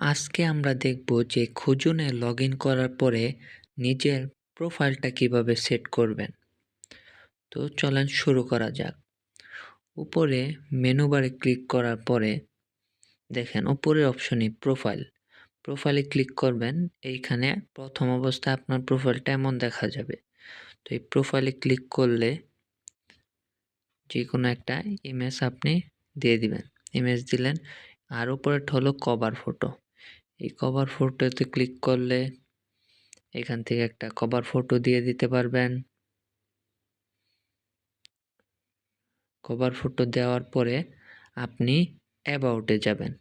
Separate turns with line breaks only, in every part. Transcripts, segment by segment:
আজকে আমরা দেখব যে খুঁজুনে লগ ইন করার পরে নিজের প্রোফাইলটা কীভাবে সেট করবেন। তো চলেন শুরু করা যাক। উপরে মেনু বারে ক্লিক করার পরে দেখেন উপরের অপশনে প্রোফাইল প্রোফাইলে ক্লিক করবেন, এইখানে প্রথম অবস্থায় আপনার প্রোফাইলটা এমন দেখা যাবে। তো এই প্রোফাইলে ক্লিক করলে যে কোনো একটা ইমেজ আপনি দিয়ে দিবেন। ইমেজ দিলেন, আর উপরেরটা হলো কভার ফটো এই কভার ফটোতে ক্লিক করলে এখান থেকে একটা কভার ফটো দিয়ে দিতে পারবেন। কভার ফটো দেওয়ার পরে আপনি অ্যাবাউটে যাবেন।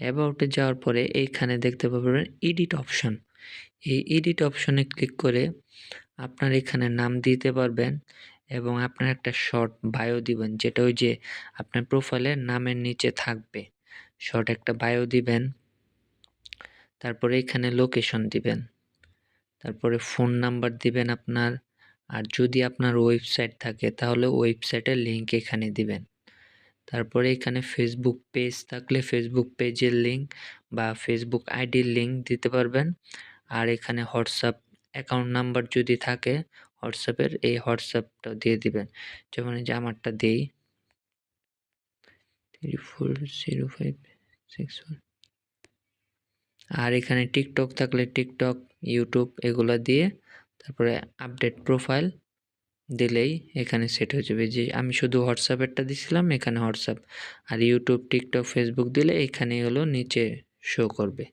অ্যাবাউটে যাওয়ার পরে এইখানে দেখতে পাবেন এডিট অপশন এই এডিট অপশনে ক্লিক করে আপনার এখানে নাম দিতে পারবেন এবং আপনার একটা শর্ট বায়ো দিবেন, যেটা ওই যে আপনার প্রোফাইলের নামের নিচে থাকবে। শর্ট একটা বায়ো দিবেন। তারপরে এখানে লোকেশন দিবেন। তারপরে ফোন নাম্বার দিবেন আপনার। আর যদি আপনার ওয়েবসাইট থাকে, তাহলে ওয়েবসাইটের লিঙ্ক এখানে দিবেন। তারপরে এখানে ফেসবুক পেজ থাকলে ফেসবুক পেজের লিঙ্ক বা ফেসবুক আইডির লিঙ্ক দিতে পারবেন। আর এখানে হোয়াটসঅ্যাপ অ্যাকাউন্ট নাম্বার যদি থাকে হোয়াটসঅ্যাপের এই হোয়াটসঅ্যাপটা দিয়ে দিবেন। যেমন যে আমারটা দিই। Three four zero five six one আর এখানে টিকটক থাকলে টিকটক ইউটিউব এগুলো দিয়ে তারপরে আপডেট প্রোফাইল দিলেই এখানে সেট হয়ে যাবে। যে আমি শুধু হোয়াটসঅ্যাপেরটা দিছিলাম, এখানে হোয়াটসঅ্যাপ আর ইউটিউব টিকটক ফেসবুক দিলে এখানে হলো নিচে শো করবে।